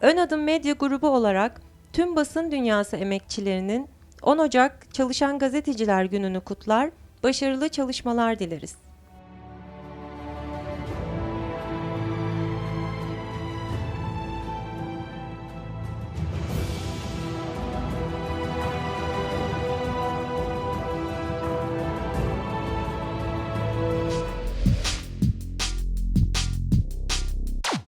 Ön Adım Medya Grubu olarak tüm basın dünyası emekçilerinin 10 Ocak Çalışan Gazeteciler Günü'nü kutlar, başarılı çalışmalar dileriz.